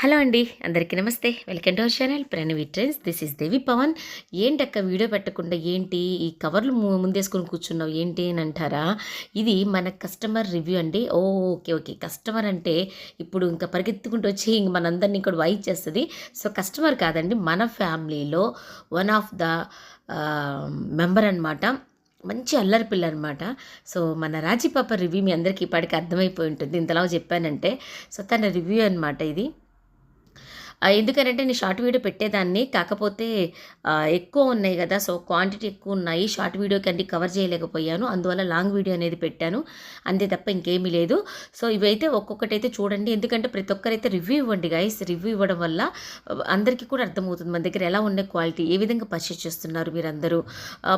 Hello అండి అందరికీ నమస్తే. Welcome to our channel Pranavi trends. This is Devi Pawan. ఏంటక్క వీడియో పెట్టకుండా ఏంటి? ఈ కవర్లు ముందేసుకొని కూర్చున్నావు ఏంటి అని అంటారా? ఇది మన కస్టమర్ రివ్యూ అండి. ఓ ఓకే ఓకే. కస్టమర్ అంటే ఇప్పుడు ఇంకా పరిగెత్తుకుంటూ వచ్చి ఇంక మనందరినీ ఇక్కడ వైట్ చేస్తుంది. సో కస్టమర్ కాదండి మన ఫ్యామిలీలో వన్ ఆఫ్ ద మెంబర్ అన్నమాట. మంచి అల్లరి పిల్ల అనమాట సో మన రాజీ పాప రివ్యూ మీ అందరికీ ఇప్పటికి అర్థమైపోయి ఉంటుంది. ఇంతలా చెప్పానంటే. సో తన రివ్యూ అనమాట ఇది. ఎందుకంటే నేను షార్ట్ వీడియో పెట్టేదాన్ని. కాకపోతే ఎక్కువ ఉన్నాయి కదా సో క్వాంటిటీ ఎక్కువ ఉన్నాయి. షార్ట్ వీడియోకి అన్ని కవర్ చేయలేకపోయాను. అందువల్ల లాంగ్ వీడియో అనేది పెట్టాను. అంతే తప్ప ఇంకేమీ లేదు. సో ఇవైతే ఒక్కొక్కటైతే చూడండి. ఎందుకంటే ప్రతి ఒక్కరైతే రివ్యూ ఇవ్వండి గైస్ రివ్యూ ఇవ్వడం వల్ల అందరికీ కూడా అర్థమవుతుంది. మన దగ్గర ఎలా ఉన్నాయి క్వాలిటీ ఏ విధంగా పర్చేస్ చేస్తున్నారు మీరందరూ?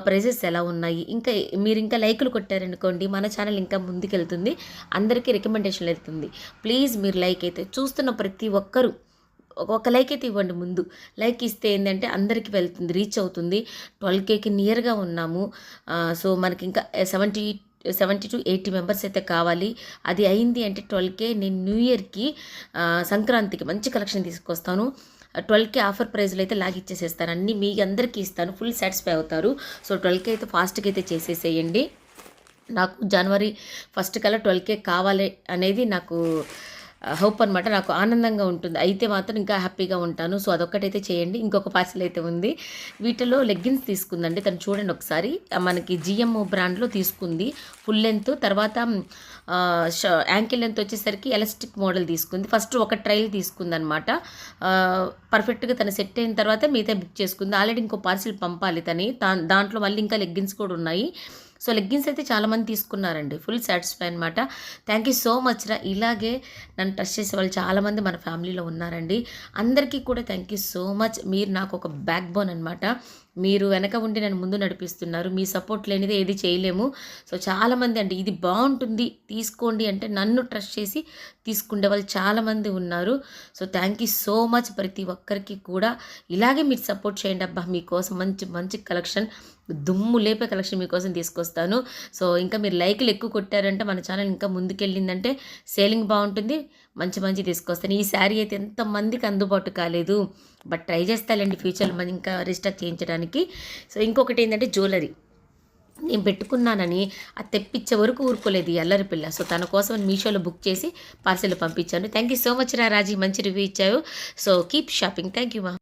ప్రైజెస్ ఎలా ఉన్నాయి? ఇంకా మీరు ఇంకా లైకులు కొట్టారనుకోండి మన ఛానల్ ఇంకా ముందుకెళ్తుంది. అందరికీ రికమెండేషన్ వెళ్తుంది ప్లీజ్ మీరు లైక్ అయితే చూస్తున్న ప్రతి ఒక్కరూ ఒక లైక్ అయితే ఇవ్వండి ముందు. లైక్ ఇస్తే ఏంటంటే అందరికీ వెళ్తుంది రీచ్ అవుతుంది. ట్వెల్వ్ కేకి నియర్గా ఉన్నాము. సో మనకి ఇంకా seventy seventy to eighty members అయితే కావాలి. అది అయింది అంటే ట్వెల్వ్ కే నేను న్యూ ఇయర్కి సంక్రాంతికి మంచి కలెక్షన్ తీసుకొస్తాను. ట్వెల్వ్కి ఆఫర్ ప్రైస్లో అయితే లాగ్ ఇచ్చేసేస్తాను. అన్నీ మీ అందరికీ ఇస్తాను. ఫుల్ సాటిస్ఫై అవుతారు. సో ట్వెల్వ్కి అయితే ఫాస్ట్గా అయితే చేసేసేయండి. నాకు జనవరి ఫస్ట్ కల్లా ట్వెల్వ్ కే కావాలి అనేది నాకు హోప్ అనమాట నాకు ఆనందంగా ఉంటుంది. అయితే మాత్రం ఇంకా హ్యాపీగా ఉంటాను. సో అదొక్కటైతే చేయండి. ఇంకొక పార్సిల్ అయితే ఉంది. వీటిలో లెగ్గిన్స్ తీసుకుందండి. తను చూడండి ఒకసారి. మనకి జిఎంఓ బ్రాండ్లో తీసుకుంది. Full length. తర్వాత యాంకిల్ లెంత్ వచ్చేసరికి ఎలాస్టిక్ మోడల్ తీసుకుంది. ఫస్ట్ ఒక ట్రైల్ తీసుకుంది అనమాట పర్ఫెక్ట్గా తను సెట్ అయిన తర్వాత మిగతా బుక్ చేసుకుంది. ఆల్రెడీ ఇంకో పార్సిల్ పంపాలి తని. దాంట్లో మళ్ళీ ఇంకా లెగ్గిన్స్ కూడా ఉన్నాయి. సో లెగ్గిన్స్ అయితే చాలామంది తీసుకున్నారండి. ఫుల్ సాటిస్ఫై అనమాట థ్యాంక్ యూ సో మచ్ రా. ఇలాగే నన్ను టచ్ చేసే వాళ్ళు చాలామంది మన ఫ్యామిలీలో ఉన్నారండి. అందరికీ కూడా థ్యాంక్ యూ సో మచ్ మీరు నాకు ఒక బ్యాక్ బోన్ అనమాట మీరు వెనక ఉండి నన్ను ముందు నడిపిస్తున్నారు. మీ సపోర్ట్ లేనిదే ఏది చేయలేము. సో చాలామంది అండి ఇది బాగుంటుంది తీసుకోండి అంటే నన్ను ట్రస్ట్ చేసి తీసుకునే వాళ్ళు చాలామంది ఉన్నారు. So thank you so much ప్రతి ఒక్కరికి కూడా. ఇలాగే మీరు సపోర్ట్ చేయండి అబ్బా మీకోసం మంచి మంచి కలెక్షన్ దుమ్ము లేపే కలెక్షన్ మీకోసం తీసుకొస్తాను. సో ఇంకా మీరు లైక్లు ఎక్కువ కొట్టారంటే మన ఛానల్ ఇంకా ముందుకెళ్ళిందంటే సేలింగ్ బాగుంటుంది. మంచి మంచి తీసుకొస్తాను. ఈ శారీ అయితే ఎంతమందికి అందుబాటు కాలేదు. బట్ ట్రై చేస్తాలండి ఫ్యూచర్లో మనం ఇంకా రిస్టాక్ చేయించడానికి. సో ఇంకొకటి ఏంటంటే జ్యువెలరీ. నేను పెట్టుకున్నానని అది తెప్పించే వరకు ఊరుకోలేదు ఎల్లరి పిల్ల. సో తన కోసం మీషోలో బుక్ చేసి పార్సెల్ పంపించాను. థ్యాంక్ యూ సో మచ్ రా రాజీ. మంచి రివ్యూ ఇచ్చావు. So keep shopping. Thank you